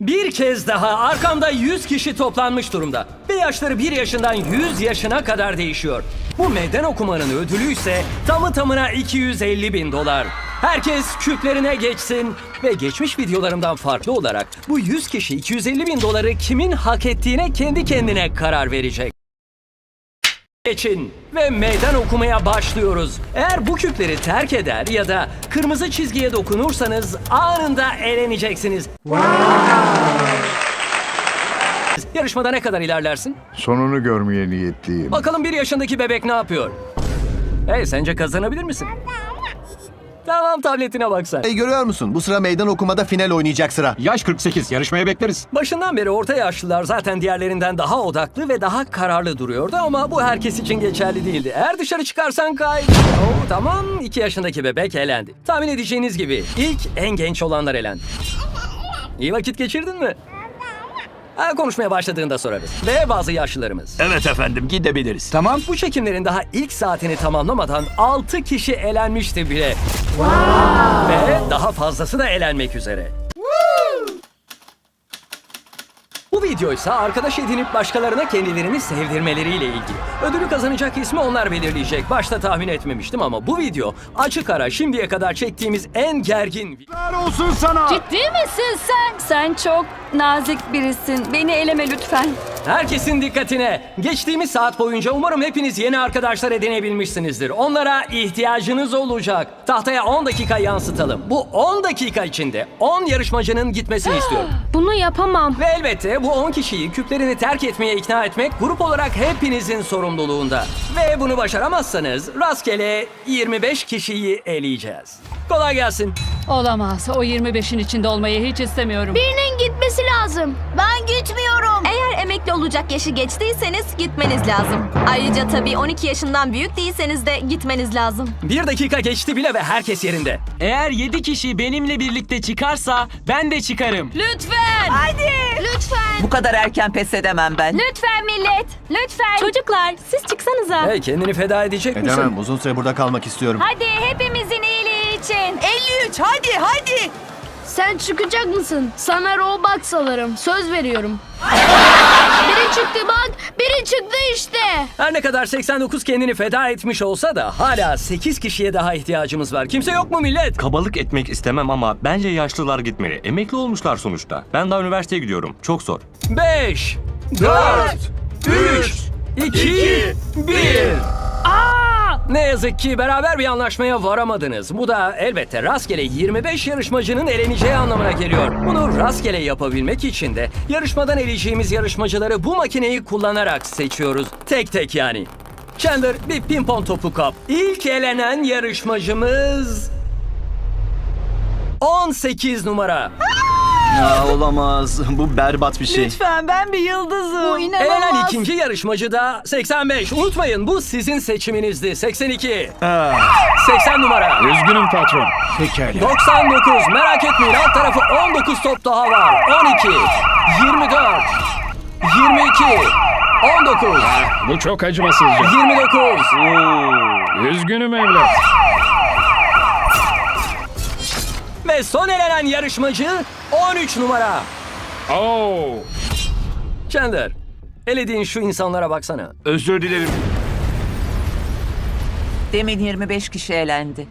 Bir kez daha arkamda 100 kişi toplanmış durumda. Ve yaşları 1 yaşından 100 yaşına kadar değişiyor. Bu meydan okumanın ödülü ise tamı tamına 250 bin dolar. Herkes küplerine geçsin ve geçmiş videolarımdan farklı olarak bu 100 kişi 250 bin doları kimin hak ettiğine kendi kendine karar verecek. Geçin ve meydan okumaya başlıyoruz. Eğer bu küpleri terk eder ya da kırmızı çizgiye dokunursanız anında eleneceksiniz. Yarışmada ne kadar ilerlersin? Sonunu görmeye niyetliyim. Bakalım bir yaşındaki bebek ne yapıyor? Hey sence kazanabilir misin? Tamam tabletine bak sen. Hey görüyor musun? Bu sıra meydan okumada final oynayacak sıra. Yaş 48. Yarışmaya bekleriz. Başından beri orta yaşlılar zaten diğerlerinden daha odaklı ve daha kararlı duruyordu ama bu herkes için geçerli değildi. Eğer dışarı çıkarsan kay... Oo, tamam 2 yaşındaki bebek elendi. Tahmin edeceğiniz gibi ilk en genç olanlar elendi. İyi vakit geçirdin mi? Ha, konuşmaya başladığında sorarız. Ve bazı yaşlılarımız. Evet efendim gidebiliriz. Tamam. Bu çekimlerin daha ilk saatini tamamlamadan 6 kişi elenmişti bile. Ve daha fazlası da elenmek üzere. Bu video ise arkadaş edinip başkalarına kendilerini sevdirmeleriyle ilgili. Ödülü kazanacak ismi onlar belirleyecek. Başta tahmin etmemiştim ama bu video açık ara şimdiye kadar çektiğimiz en gergin video. olsun sana. Ciddi misin sen? Sen çok nazik birisin. Beni eleme lütfen. Herkesin dikkatine. Geçtiğimiz saat boyunca umarım hepiniz yeni arkadaşlar edinebilmişsinizdir. Onlara ihtiyacınız olacak. Tahtaya 10 dakika yansıtalım. Bu 10 dakika içinde 10 yarışmacının gitmesini istiyorum. Bunu yapamam. Ve elbette bu 10 kişiyi küplerini terk etmeye ikna etmek grup olarak hepinizin sorumluluğunda. Ve bunu başaramazsanız rastgele 25 kişiyi eleyeceğiz. Kolay gelsin. Olamaz. O 25'in içinde olmayı hiç istemiyorum. Birinin gitmesi lazım. Ben gitmiyorum. Eğer emekli olacak yaşı geçtiyseniz gitmeniz lazım. Ayrıca tabii 12 yaşından büyük değilseniz de gitmeniz lazım. Bir dakika geçti bile ve herkes yerinde. Eğer 7 kişi benimle birlikte çıkarsa ben de çıkarım. Lütfen. Hadi. Lütfen. Bu kadar erken pes edemem ben. Lütfen millet. Lütfen. Çocuklar siz çıksanıza. Hey kendini feda edecek misin? Edemem. Uzun süre burada kalmak istiyorum. Hadi hepimizin iyiliği için. 53 hadi hadi. Sen çıkacak mısın? Sana Robux alırım. Söz veriyorum. biri çıktı bak. Biri çıktı işte. Her ne kadar 89 kendini feda etmiş olsa da hala 8 kişiye daha ihtiyacımız var. Kimse yok mu millet? Kabalık etmek istemem ama bence yaşlılar gitmeli. Emekli olmuşlar sonuçta. Ben daha üniversiteye gidiyorum. Çok zor. 5 4 3 2 1 Ne yazık ki beraber bir anlaşmaya varamadınız. Bu da elbette rastgele 25 yarışmacının eleneceği anlamına geliyor. Bunu rastgele yapabilmek için de yarışmadan eleyeceğimiz yarışmacıları bu makineyi kullanarak seçiyoruz. Tek tek yani. Chandler bir pimpon topu kap. İlk elenen yarışmacımız... 18 numara. Aa, olamaz. Bu berbat bir şey. Lütfen ben bir yıldızım. Bu Elenen inanılmaz. ikinci yarışmacı da 85. Unutmayın bu sizin seçiminizdi. 82. 80 numara. Üzgünüm patron. Pekala. 99. Merak etmeyin alt tarafı 19 top daha var. 12. 24. 22. 19. Bu çok acımasızca. 29. Üzgünüm evlat. Ve son elenen yarışmacı 13 numara. Oo. Chandler. Elediğin şu insanlara baksana. Özür dilerim. Demin 25 kişi elendi.